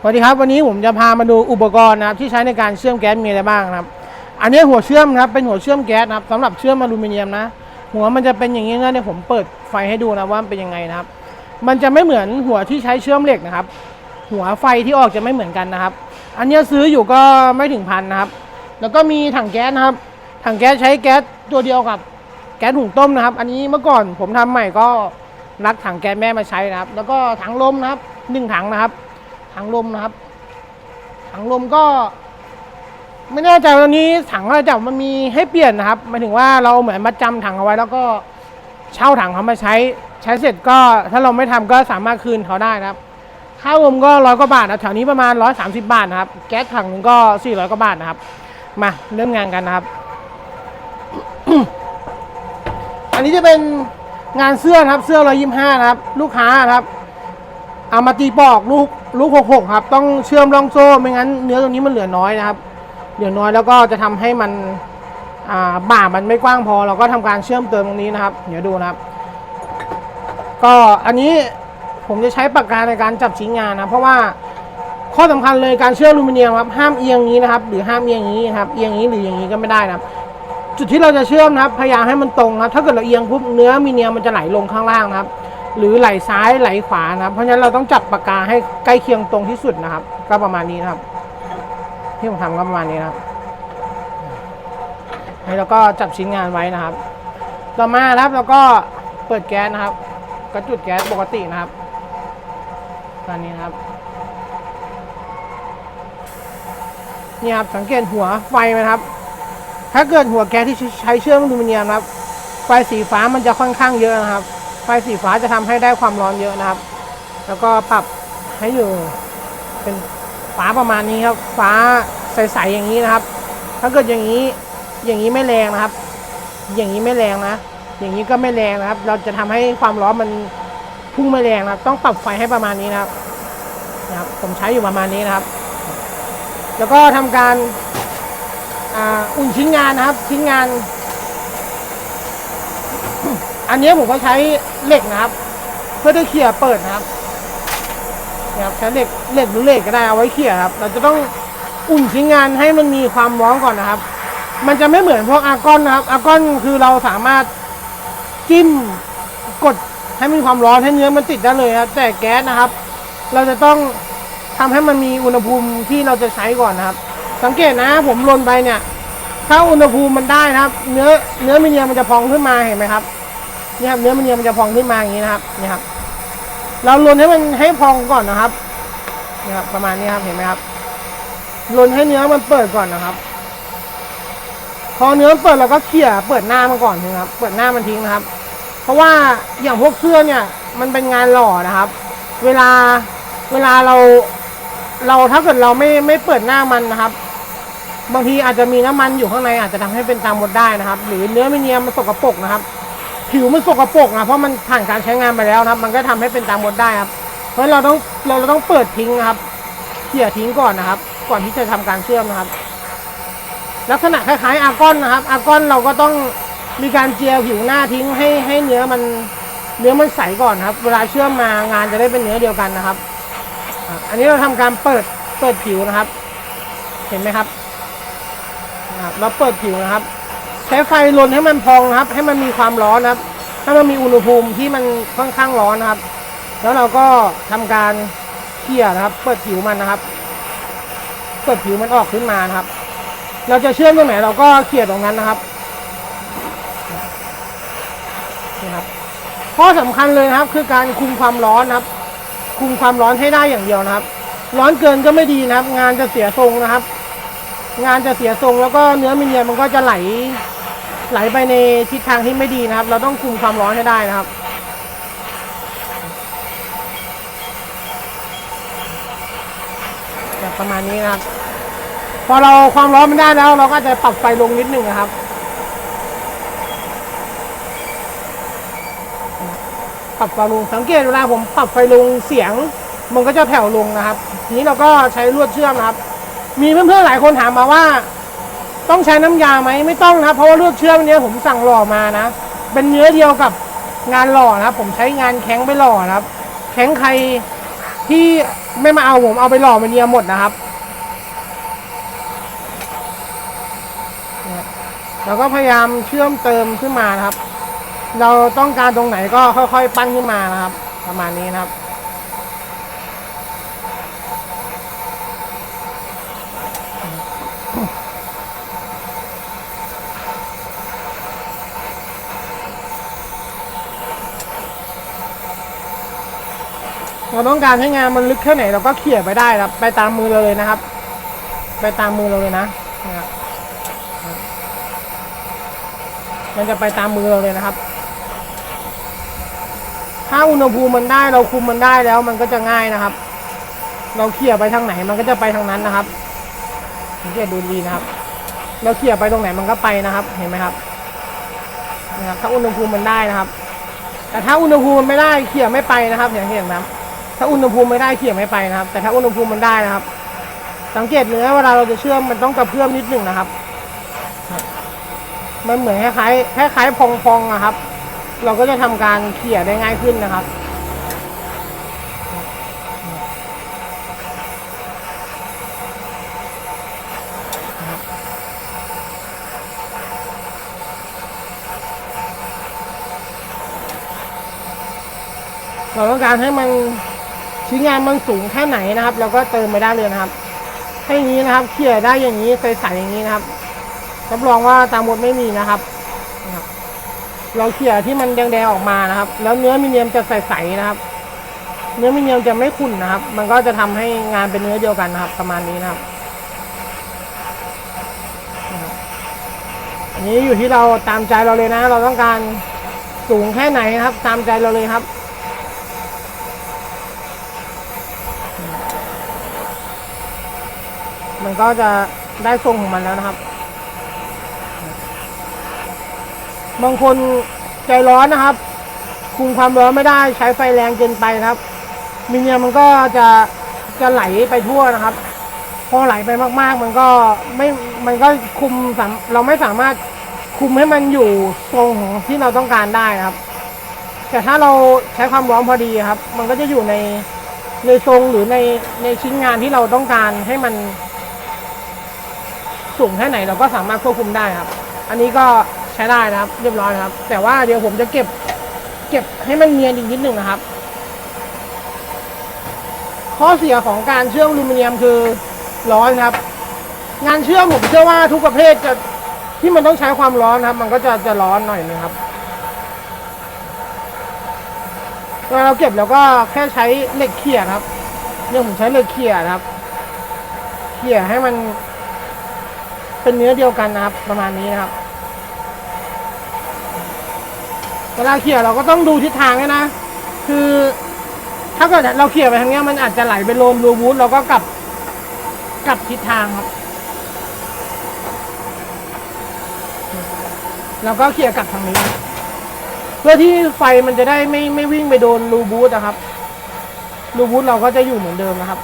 สวัสดีครับวันนี้ผมจะพามาดูอุปกรณ์นะครับที่ใช้ในการเชื่อมแก๊สมีอะไรบ้างนะครับ อันนี้หัวเชื่อมนะครับเป็นหัวเชื่อมแก๊สนะครับสำหรับเชื่อมอลูมิเนียมนะ หัวมันจะเป็นอย่างนี้นะเดี๋ยวผมเปิดไฟให้ดูนะว่าเป็นยังไงนะครับ มันจะไม่เหมือนหัวที่ใช้เชื่อมเหล็กนะครับ หัวไฟที่ออกจะไม่เหมือนกันนะครับ อันนี้ซื้ออยู่ก็ไม่ถึงพันนะครับ แล้วก็มีถังแก๊สนะครับ ถังแก๊สใช้แก๊สตัวเดียวกับแก๊สหุงต้มนะครับ อันนี้เมื่อก่อนผมทำใหม่ก็รักถังแก๊สแม่มาใช้นะครับ แล้วก็ถังลมนะครับหนึ่งถังนะครับ ถังลมนะครับ ถังลมก็ ไม่แน่ใจตอนนี้ถังอะไรจับมันมีให้เปลี่ยนนะครับหมายถึงว่าเราเหมือนมาจำถังเอาไว้ แล้วก็เช่าถังเขามาใช้ใช้เสร็จก็ถ้าเราไม่ทำก็สามารถคืนเขาได้นะครับ ค่ารวมก็ร้อยกว่าบาทนะแถวนี้ประมาณร้อยสามสิบาทนะครับ แก๊สถังนึงก็สี่ร้อยกว่าบาทนะครับ มาเริ่มงานกันนะครับ อันนี้จะเป็นงานเสื้อนะครับ เสื้อร้อยยี่ห้านะครับ ลูกค้าครับ เอามาตีปอกลูก ลูกหกหกครับ ต้องเชื่อมร่องโซ่ไม่งั้นเนื้อตรงนี้มันเหลือน้อยนะครับ เหลือน้อยแล้วก็จะทำให้มันบ่ามันไม่กว้างพอ เราก็ทำการเชื่อมเติมตรงนี้นะครับ เดี๋ยวดูนะครับ ก็อันนี้ผมจะใช้ปากกาในการจับชิ้นงานนะเพราะว่าข้อสำคัญเลยการเชื่อมอลูมิเนียมครับห้ามเอียงนี้นะครับ หรือห้ามเอียงนี้นะครับเอียงนี้หรืออย่างนี้ก็ไม่ได้นะครับ จุดที่เราจะเชื่อมนะครับ พยายามให้มันตรงนะครับ ถ้าเกิดเราเอียงปุ๊บเนื้อมีเนียมมันจะไหลลงข้างล่างนะครับ หรือไหลซ้ายไหลขวานะครับ เพราะฉะนั้นเราต้องจับปากกาให้ใกล้เคียงตรงที่สุดนะครับ ก็ประมาณนี้นะครับ ที่ผมทำก็ประมาณนี้นะครับแล้วก็จับชิ้นงานไว้นะครับ ต่อมาครับเราก็เปิดแก๊สนะครับก็จุดแก๊สปกตินะครับตอนนี้นะครับนี่ครับสังเกตหัวไฟไหมครับ ถ้าเกิดหัวแก๊สที่ใช้เชื่อมอลูมิเนียมครับ ไฟสีฟ้ามันจะค่อนข้างเยอะนะครับ ฟสีฟ้าจะทำให้ได้ความร้อนเยอะนะครับ แล้วก็ปรับให้อยู่เป็นฟ้าประมาณนี้ครับ ฟ้าใสๆอย่างนี้นะครับ ถ้าเกิดอย่างนี้อย่างนี้ไม่แรงนะครับ อย่างนี้ไม่แรงนะ อย่างนี้ก็ไม่แรงนะครับ เราจะทำให้ความร้อนมันพุ่งไม่แรงนะครับ ต้องปรับไฟให้ประมาณนี้นะครับนะครับ ผมใช้อยู่ประมาณนี้นะครับ แล้วก็ทำการอาอุ่นชิ้นงานนะครับ ชิ้นงาน อันนี้ผมก็ใช้เหล็กนะครับ เพื่อที่เขี่ยเปิดนะครับเนี่ยครับใช้เหล็กเหล็กหรือเหล็กก็ได้เอาไว้เขี่ยครับ เราจะต้องอุ่นชิ้นงานให้มันมีความร้อนก่อนนะครับ มันจะไม่เหมือนพวกอาร์กอนนะครับอาร์กอนคือเราสามารถจิ้มกดให้มีความร้อนให้เนื้อมันติดได้เลยครับแต่แก๊สนะครับ เราจะต้องทำให้มันมีอุณหภูมิที่เราจะใช้ก่อนนะครับ สังเกตนะผมลนไปเนี่ย ถ้าอุณหภูมิมันได้นะครับ เนื้อเนื้อมิเนียมมันจะพองขึ้นมาเห็นไหมครับ นี่ครับเนื้อมันเนียมมันจะพองขึ้นมาอย่างนี้นะครับนี่ครับ เราลนให้มันให้พองก่อนนะครับนี่ครับประมาณนี้ครับเห็นไหมครับลนให้เนื้อมันเปิดก่อนนะครับ พอเนื้อเปิดเราก็เขี่ยเปิดหน้ามันก่อนนะครับ เปิดหน้ามันทิ้งนะครับ เพราะว่าอย่างพวกเสื้อเนี่ย มันเป็นงานหล่อนะครับ เวลาเวลาเราเราถ้าเกิดเราไม่ไม่เปิดหน้ามันนะครับ บางทีอาจจะมีน้ำมันอยู่ข้างในอาจจะทำให้เป็นตามมดได้นะครับ หรือเนื้อมิเนียมมันสกปรกนะครับ ผิวมันสกปรกนะเพราะมันผ่านการใช้งานไปแล้วนะครับ มันก็ทำให้เป็นตามมดได้ครับ เพราะเราต้องเราเราต้องเปิดทิ้งนะครับเขี่ยทิ้งก่อนนะครับ ก่อนที่จะทำการเชื่อมนะครับ ลักษณะคล้ายๆอาร์กอนนะครับ อาร์กอนเราก็ต้องมีการเจียผิวหน้าทิ้งให้ให้เนื้อมันเนื้อมันใสก่อนครับ เวลาเชื่อมมางานจะได้เป็นเนื้อเดียวกันนะครับ อันนี้เราทำการเปิดเปิดผิวนะครับ เห็นไหมครับ เราเปิดผิวนะครับ ใช้ไฟลนให้มันพองนะครับ ให้มันมีความร้อนนะครับให้มันมีอุณหภูมิที่มันค่อนข้างร้อนนะครับ แล้วเราก็ทำการเขี่ยนะครับ เปิดผิวมันนะครับ เปิดผิวมันออกขึ้นมานครับ เราจะเชื่อมตรงไหนเราก็เขี่ยตรงนั้นนะครับนี่ครับข้อสำคัญเลยนะครับ คือการคุมความร้อนนะครับ คุมความร้อนให้ได้อย่างเดียวนะครับ ร้อนเกินก็ไม่ดีนะครับ งานจะเสียทรงนะครับ งานจะเสียทรงแล้วก็เนื้อมิเนียมมันก็จะไหล ไหลไปในทิศทางที่ไม่ดีนะครับ เราต้องคุมความร้อนให้ได้นะครับแบบประมาณนี้นะครับ พอเราความร้อนมันได้แล้ว เราก็จะปรับไฟลงนิดหนึ่งนะครับปรับไฟลงสังเกตเวลาผมปรับไฟลงเสียง มันก็จะแผ่วลงนะครับทีนี้เราก็ใช้ลวดเชื่อมนะครับ มีเพื่อนๆหลายคนถามมาว่า ต้องใช้น้ำยาไหมไม่ต้องนะเพราะว่าลวดเชื่อมเนี้ยผมสั่งหล่อมานะ เป็นเนื้อเดียวกับงานหล่อนะครับ ผมใช้งานแข็งไปหล่อนะครับ แข็งใครที่ไม่มาเอาผมเอาไปหล่อมาเนียหมดนะครับเราก็พยายามเชื่อมเติมขึ้นมานะครับ เราต้องการตรงไหนก็ค่อยๆ ปั้นขึ้นมานะครับ ประมาณนี้นะครับ เราต้องการให้งานมันลึกแค่ไหนเราก็เขี่ยไปได้ครับ ไปตามมือเราเลยนะครับ ไปตามมือเราเลยนะนะครับมันจะไปตามมือเราเลยนะครับ ถ้าอุณหภูมิมันได้เราคุมมันได้แล้วมันก็จะง่ายนะครับ เราเขี่ยไปทางไหนมันก็จะไปทางนั้นนะครับสังเกตดูดีนะครับ เราเขี่ยไปตรงไหนมันก็ไปนะครับ เห็นไหมครับนะครับ ถ้าอุณหภูมิมันได้นะครับ แต่ถ้าอุณหภูมิมันไม่ได้เขี่ยไม่ไปนะครับอย่างที่เห็นนะครับ ถ้าอุณหภูมิไม่ได้เขี่ยไม่ไปนะครับ แต่ถ้าอุณหภูมิมันได้นะครับ สังเกตเนื้อเวลาเราจะเชื่อมมันต้องกระเพื่อมนิดหนึ่งนะครับ มันเหมือนคล้ายๆคล้ายพองๆอะครับ เราก็จะทำการเขี่ยได้ง่ายขึ้นนะครับเราต้องการให้มัน ชิ้นงานมันสูงแค่ไหนนะครับ เราก็เติมไปได้เลยนะครับให้อย่างนี้นะครับเขี่ยได้อย่างนี้ใสๆอย่างนี้นะครับรับรองว่าตามมดไม่มีนะครับ เราเขี่ยที่มันแดงๆออกมานะครับ แล้วเนื้อมิเนียมจะใสๆนะครับ เนื้อมิเนียมจะไม่ขุ่นนะครับ มันก็จะทำให้งานเป็นเนื้อเดียวกันนะครับ ประมาณนี้นะครับนะครับอันนี้อยู่ที่เราตามใจเราเลยนะ เราต้องการสูงแค่ไหนนะครับ ตามใจเราเลยครับ มัน ก็จะได้ทรงของมันแล้วนะครับ บางคนใจร้อนนะครับ คุมความร้อนไม่ได้ใช้ไฟแรงเกินไปนะครับมิเนียมันก็จะจะไหลไปทั่วนะครับ พอไหลไปมาก ๆ มันก็ไม่มันก็คุมสามเราไม่สามารถคุมให้มันอยู่ทรงของที่เราต้องการได้ครับ แต่ถ้าเราใช้ความร้อนพอดีครับ มันก็จะอยู่ในในทรงหรือในในชิ้นงานที่เราต้องการให้มัน สูงแค่ไหนเราก็สามารถควบคุมได้ครับ อันนี้ก็ใช้ได้นะครับ เรียบร้อยนะครับ แต่ว่าเดี๋ยวผมจะเก็บ เก็บให้มันเนียนอีกนิดหนึ่งนะครับ ข้อเสียของการเชื่อมอลูมิเนียมคือร้อนครับ งานเชื่อมผมเชื่อว่าทุกประเภทจะที่มันต้องใช้ความร้อนครับ มันก็จะจะร้อนหน่อยนึงครับเวลาเราเก็บเราก็แค่ใช้เหล็กเขี่ยครับเนี่ยผมใช้เหล็กเขี่ยครับ เขี่ยให้มัน เป็นเนื้อเดียวกันนะครับ ประมาณนี้นะครับเวลาเขี่ยเราก็ต้องดูทิศทางด้วยนะ คือ ถ้าเกิดเราเขี่ยไปทางนี้มันอาจจะไหลไปโลนรูบูทเราก็กลับกลับทิศทางครับเราก็เขี่ยกลับทางนี้ เพื่อที่ไฟมันจะได้ไม่ไม่วิ่งไปโดนรูบูทนะครับ รูบูทเราก็จะอยู่เหมือนเดิมนะครับ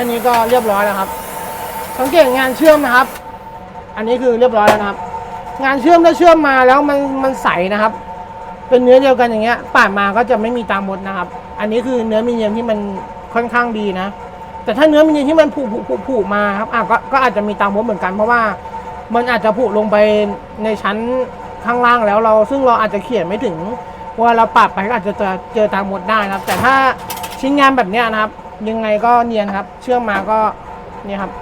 ค่นี้ก็เรียบร้อยแล้วครับ สังเกตงานเชื่อมนะครับ อันนี้คือเรียบร้อยแล้วนะครับ งานเชื่อมถ้าเชื่อมมาแล้วมันมันใสนะครับ เป็นเนื้อเดียวกันอย่างเงี้ยปาดมาก็จะไม่มีตามมดนะครับ อันนี้คือเนื้อมีเนียมที่มันค่อนข้างดีนะ แต่ถ้าเนื้อมีเนียมที่มันผุผุผุผุมาครับอะก็ก็อาจจะมีตามมดเหมือนกันเพราะว่ามันอาจจะผุลงไปในชั้นข้างล่างแล้วเรา ซึ่งเราอาจจะเขียนไม่ถึงว่าเราปรับไปก็อาจจะเจอเจอตามมดได้นะครับ แต่ถ้าชิ้นงานแบบเนี้ยนะครับ ยังไงก็เนียนครับ เชื่อมมาก็เนี่ยครับ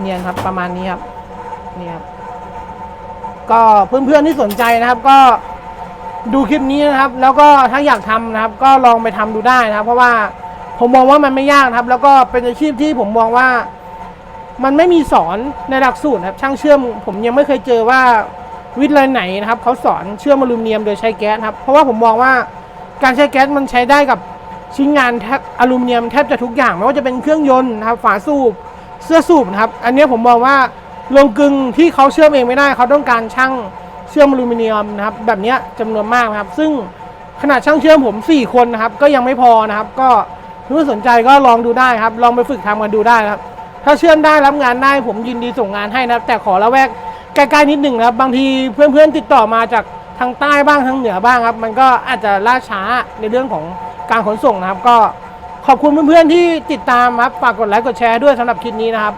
เนียนครับประมาณนี้ครับนี่ครับ ก็เพื่อนๆที่สนใจนะครับ ก็ดูคลิปนี้นะครับ แล้วก็ถ้าอยากทำนะครับ ก็ลองไปทำดูได้นะครับ เพราะว่าผมมองว่ามันไม่ยากครับ แล้วก็เป็นอาชีพที่ผมมองว่า มันไม่มีสอนในหลักสูตรครับ ช่างเชื่อม ผมยังไม่เคยเจอว่าวิทยาลัยไหนนะครับเขาสอนเชื่อมอลูมิเนียมโดยใช้แก๊สครับ เพราะว่าผมมองว่าการใช้แก๊สมันใช้ได้กับ ชิ้นงานแทบอลูมิเนียมแทบจะทุกอย่างไม่ว่าจะเป็นเครื่องยนต์นะครับฝาสูบเสื้อสูบนะครับอันนี้ผมมองว่าโรงกลึงที่เขาเชื่อมเองไม่ได้เขาต้องการช่างเชื่อมอลูมิเนียมนะครับแบบนี้ยจำนวนมากนะครับ ซึ่งขนาดช่างเชื่อมผม 4 คนนะครับ ก็ยังไม่พอนะครับ ก็ถ้าสนใจก็ลองดูได้ครับ ลองไปฝึกทำกันดูได้ครับ ถ้าเชื่อมได้รับงานได้ผมยินดีส่งงานให้นะครับ แต่ขอละแวกใกล้ๆนิดหนึ่งนะครับ บางทีเพื่อนๆติดต่อมาจากทางใต้บ้างทางเหนือบ้างครับ มันก็อาจจะล่าช้าในเรื่องของ การขนส่งนะครับ ก็ขอบคุณเพื่อนๆที่ติดตามครับฝากกดไลค์กดแชร์ด้วยสำหรับคลิปนี้นะครับ